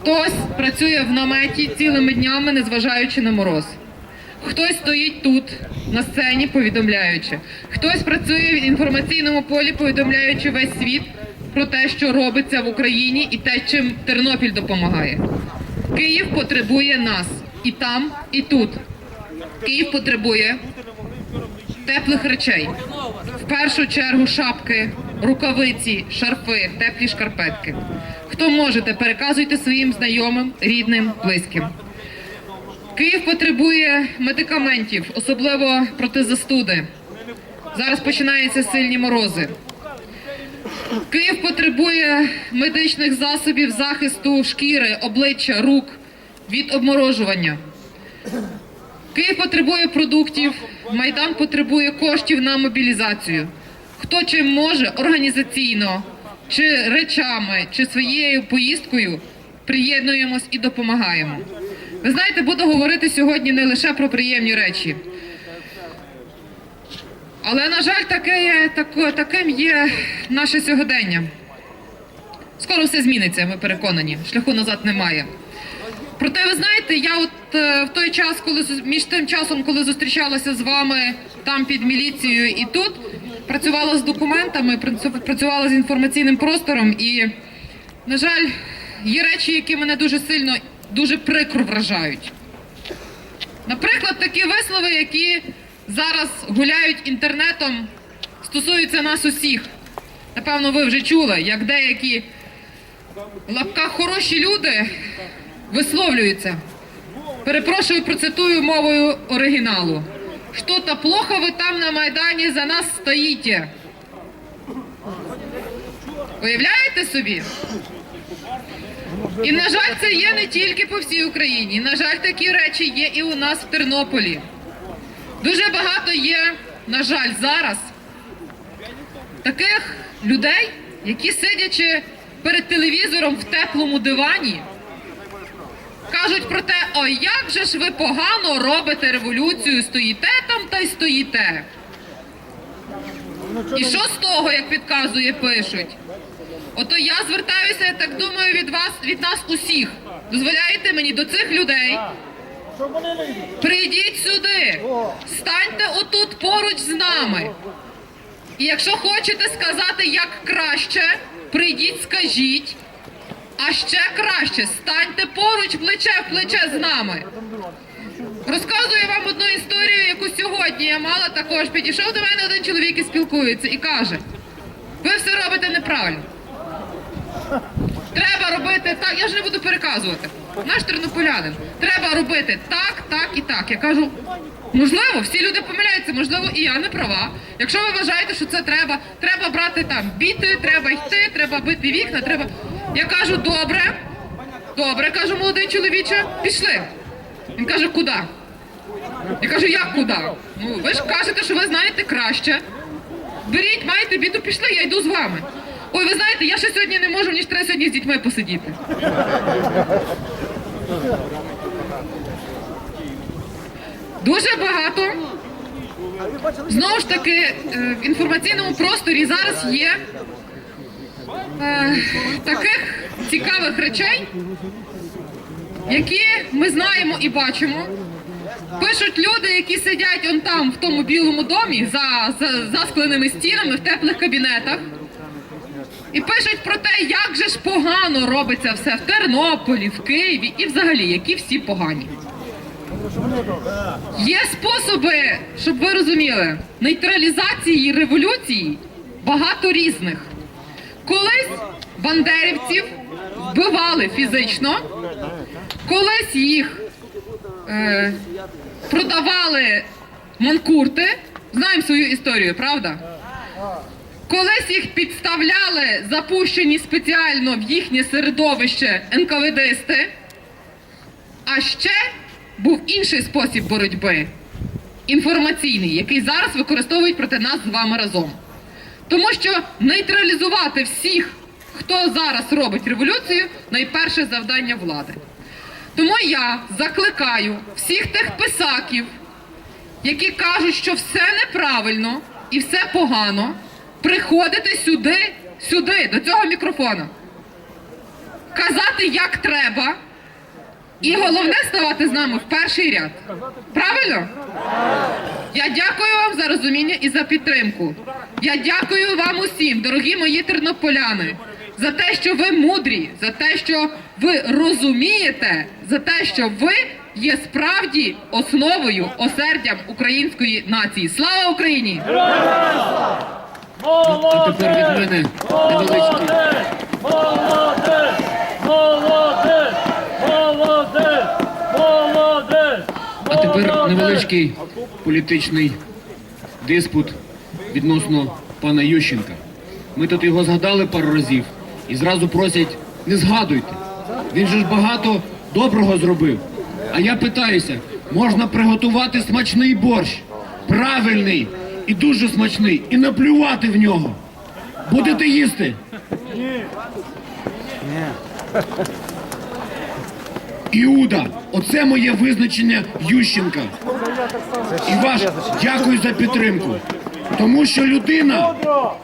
Хтось працює в наметі цілими днями, незважаючи на мороз. Хтось стоїть тут на сцені, повідомляючи. Хтось працює в інформаційному полі, повідомляючи весь світ про те, що робиться в Україні, і те, чим Тернопіль допомагає. Київ потребує нас і там, і тут. Київ потребує теплих речей. В першу чергу шапки, рукавиці, шарфи, теплі шкарпетки. Хто можете, переказуйте своїм знайомим, рідним, близьким. Київ потребує медикаментів, особливо проти застуди. Зараз починаються сильні морози. Київ потребує медичних засобів захисту шкіри, обличчя, рук від обморожування. Київ потребує продуктів, Майдан потребує коштів на мобілізацію. Хто чим може організаційно, чи речами, чи своєю поїздкою приєднуємось і допомагаємо. Ви знаєте, буду говорити сьогодні не лише про приємні речі. Але, на жаль, таке є, тако- таким є наше сьогодення. Скоро все зміниться, ми переконані. Шляху назад немає. Проте, ви знаєте, я от е, в той час, коли між тим часом, коли зустрічалася з вами там під міліцією і тут, працювала з документами, працю- працювала з інформаційним простором, і, на жаль, є речі, які мене дуже сильно, дуже прикро вражають. Наприклад, такі вислови, які зараз гуляють інтернетом, стосуються нас усіх. Напевно, ви вже чули, як деякі в лапках хороші люди висловлюються. Перепрошую, процитую мовою оригіналу. Что-то плохо ви там на Майдані за нас стоїте. Уявляєте собі? І, на жаль, це є не тільки по всій Україні. На жаль, такі речі є і у нас в Тернополі. Дуже багато є, на жаль, зараз таких людей, які сидячи перед телевізором в теплому дивані, кажуть про те, ой, як же ж ви погано робите революцію, стоїте там та й стоїте. І що з того, як підказує, пишуть? Ото я звертаюся, я так думаю, від вас, від нас усіх. Дозволяєте мені до цих людей. Прийдіть сюди, станьте отут поруч з нами. І якщо хочете сказати, як краще, прийдіть, скажіть. А ще краще, станьте поруч плече в плече з нами. Розказую вам одну історію, яку сьогодні я мала також. Підійшов до мене один чоловік і спілкується і каже: ви все робите неправильно. Треба робити так. Я ж не буду переказувати. Наш тернополянин. Треба робити так, так і так. Я кажу, можливо, всі люди помиляються, можливо, і я не права. Якщо ви вважаєте, що це треба, треба брати там біти, треба йти, треба бити вікна, треба. Я кажу, добре, добре, кажу, молодий чоловіче, пішли. Він каже, куди? Я кажу, як куди? Ну, ви ж кажете, що ви знаєте краще. Беріть, маєте біту, пішли, я йду з вами. Ой, ви знаєте, я ще сьогодні не можу, мені ж сьогодні з дітьми посидіти. Дуже багато. Знову ж таки, е, в інформаційному просторі зараз є е, таких цікавих речей, які ми знаємо і бачимо. Пишуть люди, які сидять он там, в тому білому домі, за, за заскленими стінами, в теплих кабінетах. І пишуть про те, як же ж погано робиться все в Тернополі, в Києві і взагалі, які всі погані. Є способи, щоб ви розуміли, нейтралізації революції багато різних. Колись бандерівців вбивали фізично, колись їх е, продавали манкурти. Знаємо свою історію, правда? Колись їх підставляли, запущені спеціально в їхнє середовище НКВДсти. А ще був інший спосіб боротьби інформаційний, який зараз використовують проти нас з вами разом. Тому що нейтралізувати всіх, хто зараз робить революцію, найперше завдання влади. Тому я закликаю всіх тих писаків, які кажуть, що все неправильно і все погано, приходити сюди, сюди, до цього мікрофона. казати, як треба, і головне ставати з нами в перший ряд. Правильно? Я дякую вам за розуміння і за підтримку. Я дякую вам усім, дорогі мої тернополяни, за те, що ви мудрі, за те, що ви розумієте, за те, що ви є справді основою, осердям української нації. Слава Україні! А тепер від мене невеличкий. Молодець! Молодець! Молодець! Молодець! А тепер невеличкий політичний диспут відносно пана Ющенка. Ми тут його згадали пару разів і зразу просять не згадуйте. Він же ж багато доброго зробив. А я питаюся, можна приготувати смачний борщ, правильний і дуже смачний, і наплювати в нього. Будете їсти? Ні. Іуда, оце моє визначення Ющенка. І ваш дякую за підтримку. Тому що людина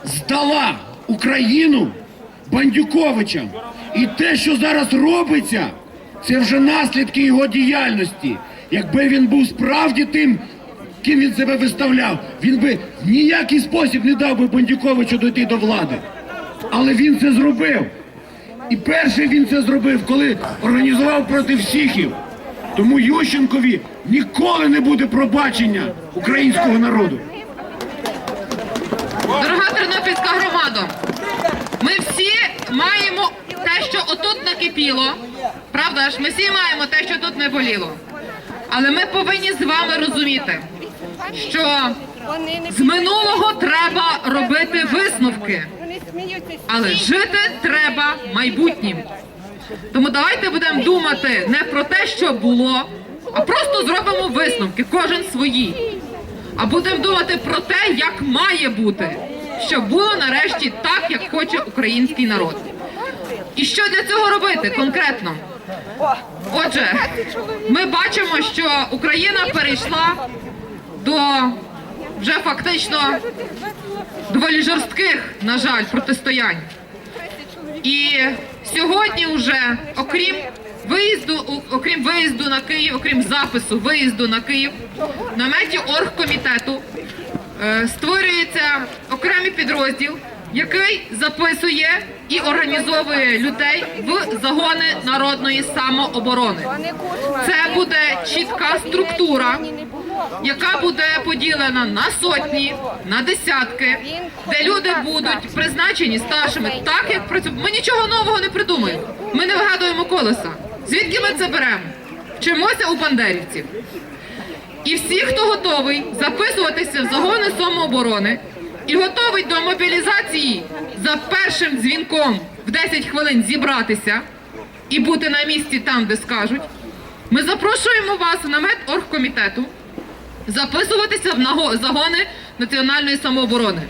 здала Україну Бандюковичам. І те, що зараз робиться, це вже наслідки його діяльності. Якби він був справді тим, ким він себе виставляв, він би в ніякий спосіб не дав би Бандюковичу дойти до влади. Але він це зробив. І перший він це зробив, коли організував проти всіхів. Тому Ющенкові ніколи не буде пробачення українського народу. Дорога Тернопільська громада, ми всі маємо те, що отут накипіло. Правда ж, ми всі маємо те, що тут не боліло. Але ми повинні з вами розуміти, що з минулого треба робити висновки, але жити треба майбутнім. Тому давайте будемо думати не про те, що було, а просто зробимо висновки, кожен свої. А будемо думати про те, як має бути, щоб було нарешті так, як хоче український народ. І що для цього робити конкретно? Отже, ми бачимо, що Україна перейшла до вже фактично доволі жорстких, на жаль, протистоянь. І сьогодні вже, окрім виїзду, окрім виїзду на Київ, окрім запису виїзду на Київ, наметі оргкомітету е, створюється окремий підрозділ, який записує і організовує людей в загони народної самооборони. Це буде чітка структура, яка буде поділена на сотні, на десятки, де люди будуть призначені старшими, так як працюють. Ми нічого нового не придумаємо. Ми не вигадуємо колеса. Звідки ми це беремо? Вчимося у бандерівців. І всі, хто готовий записуватися в загони самооборони і готовий до мобілізації за першим дзвінком в 10 хвилин зібратися і бути на місці там, де скажуть, ми запрошуємо вас в намет оргкомітету записуватися в загони національної самооборони.